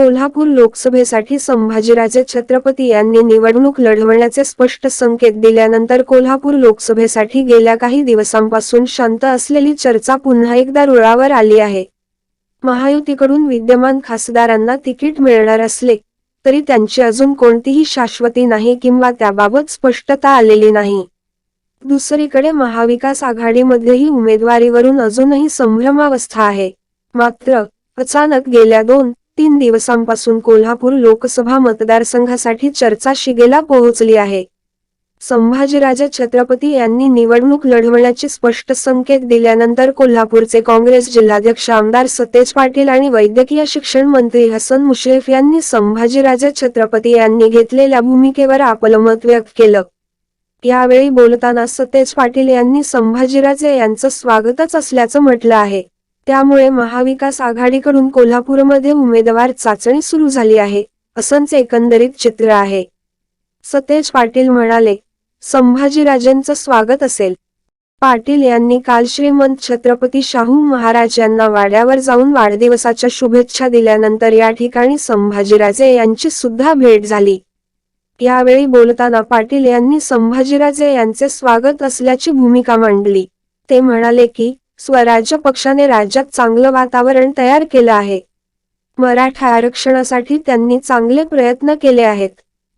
कोल्हापूर लोकसभेसाठी संभाजीराजे छत्रपती यांनी निवडणूक लढवण्याचे स्पष्ट संकेत दिल्यानंतर कोल्हापूर लोकसभेसाठी गेल्या काही दिवसांपासून शांत असलेली चर्चा पुन्हा एकदा रुळावर आली आहे. महायुतीकडून विद्यमान खासदारांना तिकीट मिळणार असले तरी त्यांची अजून कोणतीही शाश्वती नाही किंवा त्याबाबत स्पष्टता आलेली नाही. दुसरीकडे महाविकास आघाडीमध्येही उमेदवारीवरून अजूनही संभ्रमावस्था आहे. मात्र अचानक गेल्या दोन तीन दिवसांपासून कोल्हापूर लोकसभा मतदारसंघासाठी चर्चा शिगेला पोहोचली आहे. संभाजीराजे छत्रपती यांनी निवडणूक लढवण्याचे स्पष्ट संकेत दिल्यानंतर कोल्हापूरचे काँग्रेस जिल्हाध्यक्ष आमदार सतेज पाटील आणि वैद्यकीय शिक्षण मंत्री हसन मुश्रीफ यांनी संभाजीराजे छत्रपती यांनी घेतलेल्या भूमिकेवर आपलं मत व्यक्त केलं. यावेळी बोलताना सतेज पाटील यांनी संभाजीराजे यांचं स्वागतच असल्याचं म्हटलं आहे. त्यामुळे महाविकास आघाडीकडून कोल्हापूरमध्ये उमेदवार चाचणी सुरू झाली आहे असंच एकंदरीत चित्र आहे. सतेज पाटील म्हणाले संभाजीराजेंचं स्वागत असेल. पाटील यांनी काल श्रीमंत छत्रपती शाहू महाराज यांना वाड्यावर जाऊन वाढदिवसाच्या शुभेच्छा दिल्यानंतर या ठिकाणी संभाजीराजे यांची सुद्धा भेट झाली. यावेळी बोलताना पाटील यांनी संभाजीराजे यांचे स्वागत असल्याची भूमिका मांडली. ते म्हणाले की स्वराज्य पक्षाने राज्यात चांगलं वातावरण तयार केलं आहे. मराठा आरक्षणासाठी त्यांनी चांगले प्रयत्न केले आहेत.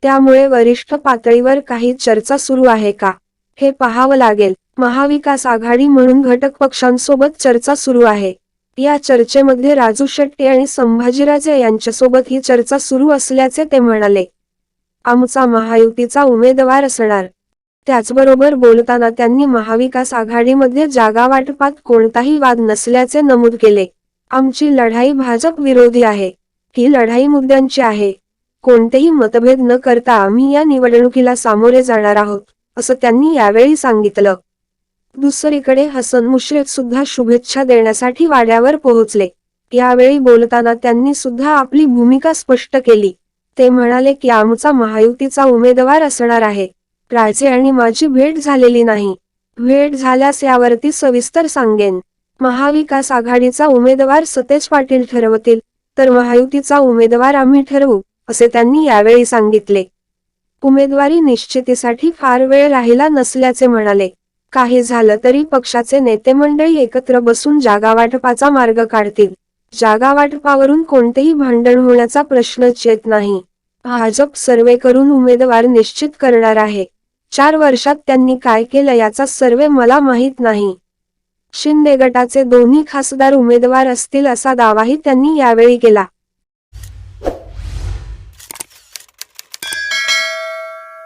त्यामुळे वरिष्ठ पातळीवर काही चर्चा सुरू आहे का? हे पाहावं लागेल. महाविकास आघाडी म्हणून घटक पक्षांसोबत चर्चा सुरू आहे. या चर्चेमध्ये राजू शेट्टी आणि संभाजीराजे यांच्यासोबत ही चर्चा सुरू असल्याचे ते म्हणाले. आमचा महायुतीचा उमेदवार असणार. त्याचबरोबर बोलताना त्यांनी महाविकास आघाडीमध्ये जागा वाटपात कोणताही वाद नसल्याचे नमूद केले. आमची लढाई भाजप विरोधी आहे. ही लढाई मुद्द्यांची आहे. कोणतेही मतभेद न करता आम्ही या निवडणुकीला सामोरे जाणार आहोत असं त्यांनी यावेळी सांगितलं. दुसरीकडे हसन मुश्रीफ सुद्धा शुभेच्छा देण्यासाठी वाड्यावर पोहोचले. यावेळी बोलताना त्यांनी सुद्धा आपली भूमिका स्पष्ट केली. ते म्हणाले की आमचा महायुतीचा उमेदवार असणार आहे. राजे आणि माझी भेट झालेली नाही. भेट झाल्यास यावरती सविस्तर सांगेन. महाविकास आघाडीचा उमेदवार सतेज पाटील ठरवतील तर महायुतीचा उमेदवार आम्ही ठरवू असे त्यांनी यावेळी सांगितले. उमेदवारी निश्चितीसाठी फार वेळ राहिला नसल्याचे म्हणाले. काही झालं तरी पक्षाचे नेते मंडळी एकत्र बसून जागावाटपाचा मार्ग काढतील. जागावाटपावरून कोणतेही भांडण होण्याचा प्रश्नच येत नाही. भाजप सर्वे करून उमेदवार निश्चित करणार आहे. चार वर्षात त्यांनी काय केलं याचा सर्वे मला माहीत नाही. शिंदे गटाचे दोन्ही खासदार उमेदवार असतील असा दावाही त्यांनी यावेळी केला.